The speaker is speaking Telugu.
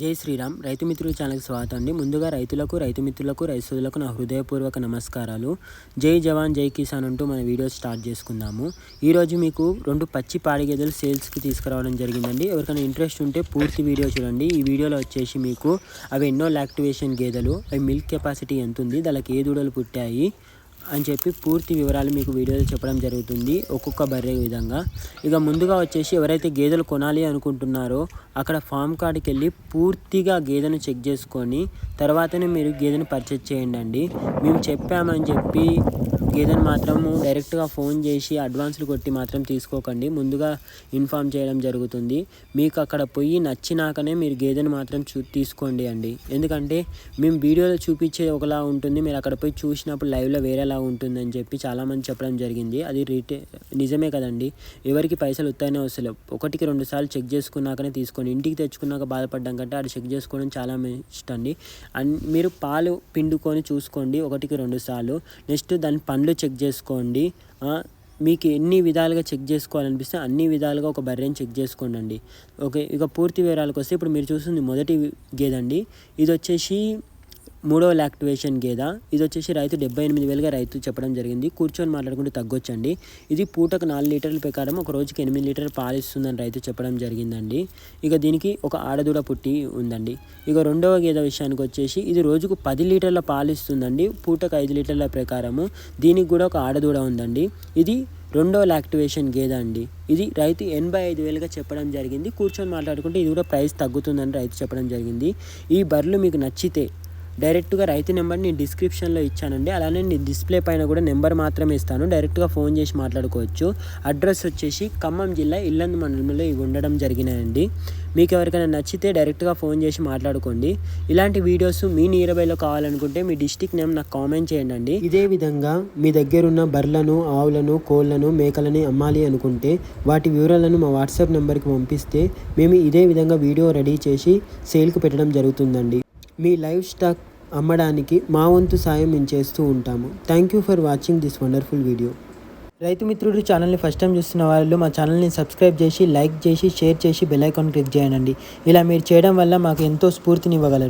జై శ్రీరామ్. రైతు మిత్రుల ఛానల్కి స్వాగతం అండి. ముందుగా రైతులకు రైతు మిత్రులకు రైతులకు నా హృదయపూర్వక నమస్కారాలు. జై జవాన్ జై కిసాన్ అంటూ మన వీడియో స్టార్ట్ చేసుకుందాము. ఈరోజు మీకు రెండు పచ్చి పాడి గేదెలు సేల్స్కి తీసుకురావడం జరిగిందండి. ఎవరికైనా ఇంట్రెస్ట్ ఉంటే పూర్తి వీడియో చూడండి. ఈ వీడియోలో వచ్చేసి మీకు అవి ఎన్నో లాక్టివేషన్ గేదెలు అవి మిల్క్ కెపాసిటీ ఎంత ఉంది దానికి ఏ దూడలు పుట్టాయి అని చెప్పి పూర్తి వివరాలు మీకు వీడియోలో చెప్పడం జరుగుతుంది ఒక్కొక్క బర్రె విధంగా. ఇక ముందుగా వచ్చేసి ఎవరైతే గేదెలు కొనాలి అనుకుంటున్నారో అక్కడ ఫామ్ కార్డ్కి వెళ్ళి పూర్తిగా గేదెను చెక్ చేసుకొని తర్వాతనే మీరు గేదెను పర్చేజ్ చేయండి మేము చెప్పామని చెప్పి గేదెను మాత్రము డైరెక్ట్గా ఫోన్ చేసి అడ్వాన్స్లు కొట్టి మాత్రం తీసుకోకండి. ముందుగా ఇన్ఫామ్ చేయడం జరుగుతుంది. మీకు అక్కడ పోయి నచ్చినాకనే మీరు గేదెను మాత్రం చూ తీసుకోండి అండి. ఎందుకంటే మేము వీడియోలో చూపించే ఒకలా ఉంటుంది. మీరు అక్కడ పోయి చూసినప్పుడు లైవ్లో వేరేలా ఉంటుందని చెప్పి చాలామంది చెప్పడం జరిగింది. అది రిటే నిజమే కదండి. ఎవరికి పైసలు వస్తాయనే వస్తలేవు ఒకటికి రెండు సార్లు చెక్ చేసుకున్నాకనే తీసుకోండి. ఇంటికి తెచ్చుకున్నాక బాధపడ్డం కంటే అది చెక్ చేసుకోవడం చాలా ఇష్టం అండి. అండ్ మీరు పాలు పిండుకొని చూసుకోండి. ఒకటికి రెండు సార్లు. నెక్స్ట్ దాని పండ్లు చెక్ చేసుకోండి. మీకు ఎన్ని విధాలుగా చెక్ చేసుకోవాలనిపిస్తే అన్ని విధాలుగా ఒక బర్రెని చెక్ చేసుకోండి ఓకే ఇక పూర్తి వివరాలకు వస్తే ఇప్పుడు మీరు చూస్తుంది మొదటి గేదండి. ఇది వచ్చేసి మూడవ లాక్టివేషన్ గేద? ఇది వచ్చేసి రైతు డెబ్బై ఎనిమిది వేలుగా రైతు చెప్పడం జరిగింది. కూర్చొని మాట్లాడుకుంటే తగ్గొచ్చండి. ఇది పూటకు నాలుగు లీటర్ల ప్రకారం ఒక రోజుకి ఎనిమిది లీటర్లు పాలు ఇస్తుందని రైతు చెప్పడం జరిగిందండి. ఇక దీనికి ఒక ఆడదూడ పుట్టి ఉందండి. ఇక రెండవ గేద విషయానికి వచ్చేసి ఇది రోజుకు పది లీటర్ల పాలు ఇస్తుందండి పూటకు ఐదు లీటర్ల ప్రకారము దీనికి కూడా ఒక ఆడదూడ ఉందండి. ఇది రెండో లాక్టివేషన్ గేదె అండి. ఇది రైతు ఎనభై ఐదు వేలుగా చెప్పడం జరిగింది. కూర్చొని మాట్లాడుకుంటే ఇది కూడా ప్రైస్ తగ్గుతుందని రైతు చెప్పడం జరిగింది. ఈ బర్రెలు మీకు నచ్చితే డైరెక్ట్గా రైతు నెంబర్ నేను డిస్క్రిప్షన్లో ఇచ్చానండి. అలానే నేను డిస్ప్లే పైన కూడా నెంబర్ మాత్రమే ఇస్తాను. డైరెక్ట్గా ఫోన్ చేసి మాట్లాడుకోవచ్చు. అడ్రస్ వచ్చేసి ఖమ్మం జిల్లా ఇల్లందు మండలంలో ఇవి ఉండడం జరిగినాయండి. మీకు ఎవరికైనా నచ్చితే డైరెక్ట్గా ఫోన్ చేసి మాట్లాడుకోండి. ఇలాంటి వీడియోస్ మీ నియర్బైలో కావాలనుకుంటే మీ డిస్టిక్ నేమ్ నాకు కామెంట్ చేయండి అండి ఇదే విధంగా మీ దగ్గరున్న బర్లను ఆవులను కోళ్ళను మేకలని అమ్మాలి అనుకుంటే వాటి వివరాలను మా వాట్సాప్ నెంబర్కి పంపిస్తే మేము ఇదే విధంగా వీడియో రెడీ చేసి సేల్కి పెట్టడం జరుగుతుందండి. మీ లైవ్ స్టాక్ అమ్మడానికి మా వంతు సాయం మేము చేస్తూ ఉంటాము. Thank you for watching this wonderful video రైతు మిత్రుడు ఛానల్ని ఫస్ట్ టైం చూస్తున్న వాళ్ళు మా ఛానల్ని సబ్స్క్రైబ్ చేసి లైక్ చేసి షేర్ చేసి బెల్ ఐకాన్ క్లిక్ చేయండి. ఇలా మీరు చేయడం వల్ల మాకు ఎంతో స్ఫూర్తినివ్వగలరు